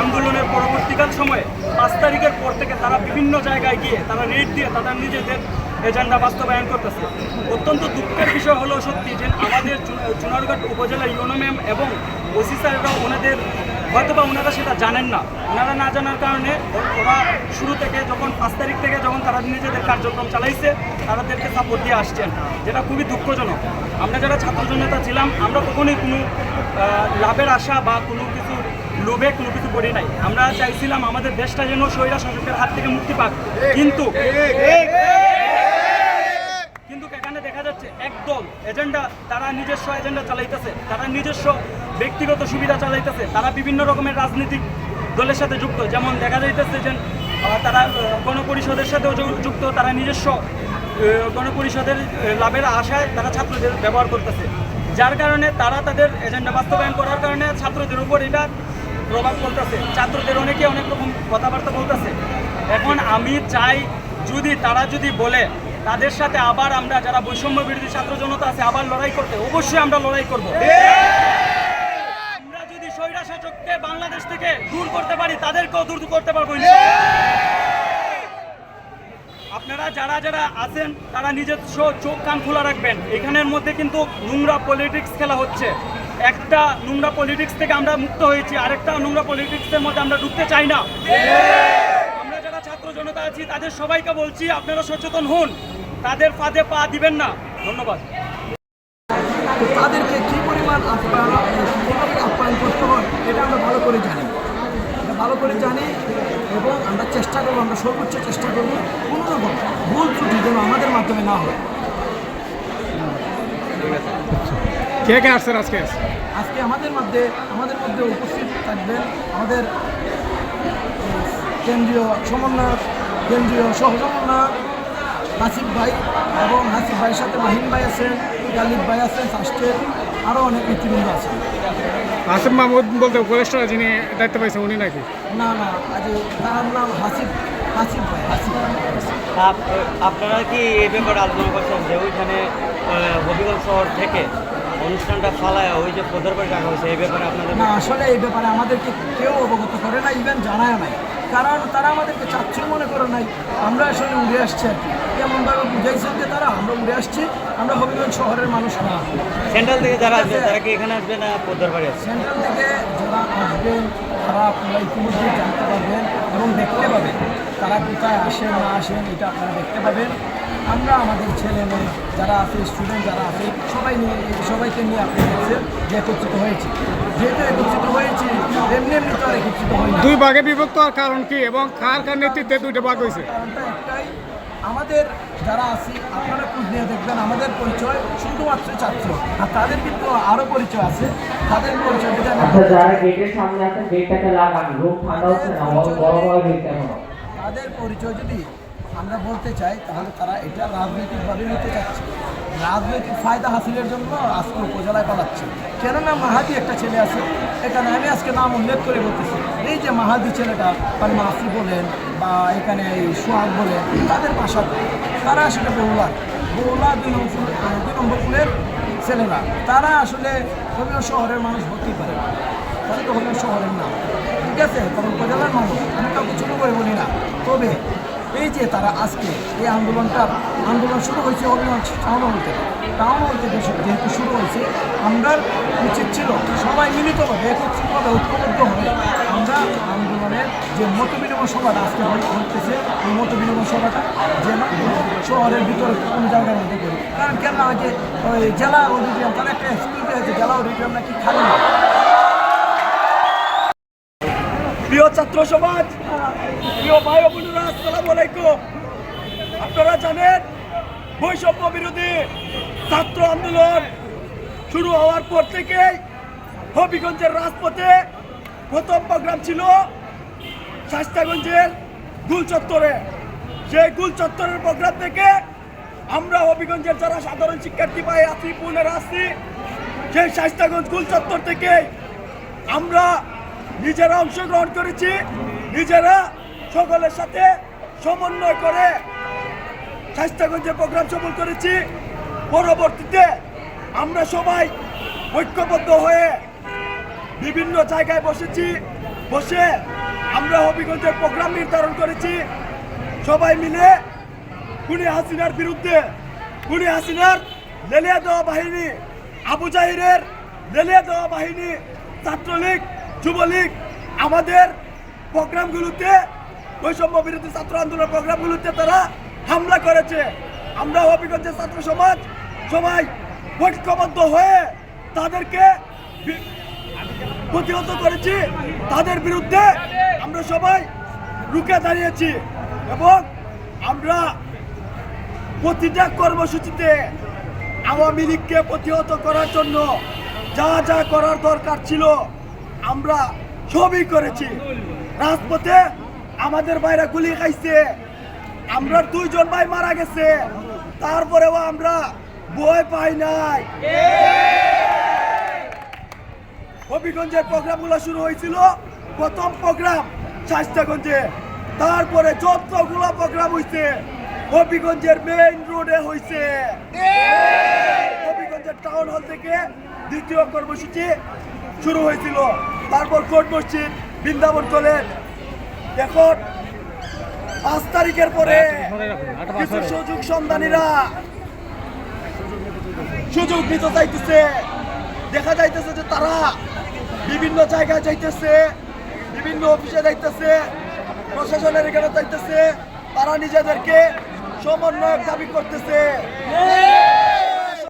আন্দোলনের পরবর্তীকাল সময়ে পাঁচ তারিখের পর থেকে তারা বিভিন্ন জায়গায় গিয়ে তারা রেড দিয়ে তাদের নিজেদের এজেন্ডা বাস্তবায়ন করতেছে। অত্যন্ত দুঃখের বিষয় হলো সত্যি যে আমাদের চুনারঘাট উপজেলা ইউনোম্যাম এবং ওসি স্যারেরা ওনাদের, হয়তোবা ওনারা সেটা জানেন না। ওনারা না জানার কারণে ওরা শুরু থেকে যখন পাঁচ তারিখ থেকে যখন তারা নিজেদের কার্যক্রম চালাইছে তাদেরকে সাপোর্ট দিয়ে আসছেন, যেটা খুবই দুঃখজনক। আমরা যারা ছাত্র জনতা ছিলাম, আমরা কখনোই কোনো লাভের আশা বা কোনো কিছু লোভে কোনো কিছু করি নাই। আমরা চাইছিলাম আমাদের দেশটা যেন স্বৈরা শাসকের হাত থেকে মুক্তি পাক। কিন্তু কিন্তু এখানে দেখা যাচ্ছে একদল এজেন্ডা তারা নিজস্ব এজেন্ডা চালাইতেছে, তারা নিজস্ব ব্যক্তিগত সুবিধা চালাইতেছে, তারা বিভিন্ন রকমের রাজনৈতিক দলের সাথে যুক্ত। যেমন দেখা যাইতেছে যে তারা গণপরিষদের সাথেও যুক্ত, তারা নিজস্ব গণপরিষদের লাভের আশায় তারা ছাত্রদের ব্যবহার করতেছে। যার কারণে তারা তাদের এজেন্ডা বাস্তবায়ন করার কারণে ছাত্রদের উপর এটা প্রভাব পড়তেছে ছাত্রদের অনেকে অনেক রকম কথাবার্তা বলতেছে। এখন আমি চাই যদি, তারা যদি বলে, তাদের সাথে আবার আমরা যারা বৈষম্য বিরোধী ছাত্র জনতা আছে, আবার লড়াই করতে, অবশ্যই আমরা লড়াই করব। আমরা যদি স্বৈরা শাসককে বাংলাদেশ থেকে দূর করতে পারি, তাদেরকেও দূর করতে পারব আপনারা যারা যারা আছেন, তারা নিজস্ব চোখ কান খোলা রাখবেন। এখানের মধ্যে কিন্তু নোংরা পলিটিক্স খেলা হচ্ছে। একটা নোংরা পলিটিক্স থেকে আমরা মুক্ত হয়েছি, আরেকটা নোংরা পলিটিক্সের মধ্যে আমরা ঢুকতে চাই না। আমরা যারা ছাত্র জনতা আছি, তাদের সবাইকে বলছি, আপনারা সচেতন হন। তাদের ফাঁদে পা দিবেন না। ধন্যবাদ। তাদেরকে কী পরিমাণ আপ্যায়ন আপ্যায়ন করতে হয়, এটা আমরা ভালো করে জানি। ভালো করে জানি এবং আমরা চেষ্টা করব আমরা সর্বোচ্চ চেষ্টা করব কোনো রকম ভুল ত্রুটি যেন আমাদের মাধ্যমে না হয়। কে কে আসছেন আজকে? আজকে আমাদের মধ্যে আমাদের মধ্যে উপস্থিত থাকবেন আমাদের কেন্দ্রীয় সমন্বয়ক কেন্দ্রীয় সহসমন্বয়ক হাসিফ ভাই এবং হাসিফ ভাইয়ের সাথে মাহিন ভাই আছেন গালিব ভাই আছেন ফার্স্টের আরও অনেক নেতৃবৃন্দ আছেন। আসিফ মাহমুদ বলতে উপদেষ্টা যিনি দায়িত্ব পাইছেন উনি নাকি? না না আজ তার নাম হাসিফ হাসিফ ভাই হাসিফ আপ- আপনারা কি এই ব্যাপারে আলোচনা করছেন যে ওইখানে হবিগঞ্জ শহর থেকে অনুষ্ঠানটা ফালায় ওই যে বাড়ি রাখা হয়েছে এই ব্যাপারে আপনাদের না আসলে এই ব্যাপারে আমাদেরকে কেউ অবগত করে না ইভেন জানায় নাই। কারণ তারা আমাদেরকে চাচ্ছু মনে করে নাই আমরা আসলে উড়ে আসছি আর কি। এমনভাবে বুঝাইছেন যে তারা আমরা উড়ে আসছি আমরা হবিগঞ্জ শহরের মানুষ না। সেন্ট্রাল থেকে যারা আসবে তারা কি এখানে আসবে না পদ্মার বাড়ি সেন্ট্রাল থেকে যারা আসবেন তারা আপনারা ইতিমধ্যেই জানতে পারবেন এবং দেখতে পাবেন। তারা কোথায় আসেন না আসেন এটা আপনারা দেখতে পাবেন। আমরা আমাদের ছেলে মেয়ে যারা আছে স্টুডেন্ট যারা আছে সবাই নিয়ে সবাইকে নিয়ে আপনি দেখছেন যে একত্রিত হয়েছি। যেহেতু একত্রিত হয়েছি এমনি এমনি তো আর একত্রিত হয় দুই ভাগে বিভক্ত হওয়ার কারণ কি এবং কার কার নেতৃত্বে দুইটা ভাগ হয়েছে? কারণটা একটাই আমাদের যারা আছি আপনারা খোঁজ নিয়ে দেখবেন আমাদের পরিচয় শুধুমাত্র ছাত্র। আর তাদের কিন্তু আরও পরিচয় আছে। তাদের পরিচয় যদি আচ্ছা যারা গেটের সামনে আছেন গেটটাকে লাগান। ঠান্ডা হচ্ছে না বড় বড় বড় গেট এখনও তাদের পরিচয় যদি আমরা বলতে চাই তাহলে তারা এটা রাজনৈতিকভাবে নিতে চাচ্ছে। রাজনৈতিক ফায়দা হাসিলের জন্য আজকে উপজেলায় পালাচ্ছে। কেননা মাহাদি একটা ছেলে আছে এখানে আমি আজকে নাম উল্লেখ করে বলতেছি। এই যে মাহাদি ছেলেটা আর মাসি বলেন বা এখানে সোহাগ বলেন তাদের ভাষা তারা আসলে বহুলা বহুলা দুই নম্বর আহ, দুই নম্বর ফুলের ছেলেরা। তারা আসলে বিভিন্ন শহরের মানুষ হতেই পারে। তারা তো হলেন শহরের না। ঠিক আছে? তারা উপজেলার মানুষ। আমি কাউকে ছোটো করে বলি না। তবে এই যে তারা আজকে এই আন্দোলনটা, আন্দোলন শুরু হয়েছে অভিমান টাউন হল থেকে টাউন হল থেকে যেহেতু শুরু হয়েছে, আমরা উচিত ছিল সবাই মিলিতভাবে একত্রিতভাবে ঐক্যবদ্ধ হয়ে আমরা আন্দোলনের যে মত বিনিময় সভাটা আজকে হচ্ছে এই মত বিনিময় সভাটা যেন শহরের ভিতরে কোনো জায়গার মধ্যে করি কারণ কেন আগে ওই জেলা অডিটোরিয়াম তার একটা স্কুল আছে জেলা অডিটোরিয়াম নাকি খালি না। প্রিয় ছাত্র সমাজ, প্রিয় ভাই বোনেরা, আসসালামু আলাইকুম। আপনারা জানেন, বৈষম্য বিরোধী ছাত্র আন্দোলন শুরু হওয়ার পর থেকেই হবিগঞ্জের রাজপথে প্রথম প্রোগ্রাম ছিল শাস্তাগঞ্জের গুল চত্বরে। সেই গুল চত্বরের প্রোগ্রাম থেকে আমরা হবিগঞ্জের যারা সাধারণ শিক্ষার্থী ভাই আছি, বোনেরা আছি, সেই শাস্তাগঞ্জ গুল চত্বর থেকে আমরা নিজেরা অংশগ্রহণ করেছি, নিজেরা সকলের সাথে সমন্বয় করে স্বাস্থ্যগঞ্জের প্রোগ্রাম সফল করেছি। পরবর্তীতে আমরা সবাই ঐক্যবদ্ধ হয়ে বিভিন্ন জায়গায় বসেছি, বসে আমরা হবিগঞ্জের প্রোগ্রাম নির্ধারণ করেছি। সবাই মিলে খুনি হাসিনার বিরুদ্ধে, খুনি হাসিনার লেলিয়া দেওয়া বাহিনী, আবু জাহিরের লেলিয়া দেওয়া বাহিনী ছাত্রলীগ যুবলীগ, আমাদের প্রোগ্রামগুলোতে বৈষম্য বিরোধী ছাত্র আন্দোলন প্রোগ্রামগুলোতে তারা হামলা করেছে। আমরা হবিগঞ্জের ছাত্র সমাজ, সবাই ঐক্যবদ্ধ হয়ে তাদেরকে প্রতিহত করেছি। তাদের বিরুদ্ধে আমরা সবাই রুখে দাঁড়িয়েছি এবং আমরা প্রতিটা কর্মসূচিতে আওয়ামী লীগকে প্রতিহত করার জন্য যা যা করার দরকার ছিল আমরা সবই করেছি। রাজপথে আমাদের বাইরে গুলি খাইছে। আমরা দুইজন ভাই মারা গেছে। তারপরেও আমরা ভয় পাই নাই। হবিগঞ্জের প্রোগ্রামগুলো শুরু হয়েছিল। প্রথম প্রোগ্রাম শাস্তাগঞ্জে। তারপরে যতগুলো প্রোগ্রাম হয়েছে হবিগঞ্জের মেইন রোডে হয়েছে হবিগঞ্জের টাউন হল থেকে দ্বিতীয় কর্মসূচি শুরু হয়েছিল। তারপর কোর্ট মসজিদ, বৃন্দাবন কলেজ এখন পাঁচ তারিখের পরে কিছু সুযোগ সন্ধানীরা সুযোগ নিতে চাইতেছে। দেখা যাইতেছে যে তারা বিভিন্ন জায়গায় যাইতেছে, বিভিন্ন অফিসে যাইতেছে, প্রশাসনের এখানে যাইতেছে। তারা নিজেদেরকে সমন্বয়ক দাবি করতেছে।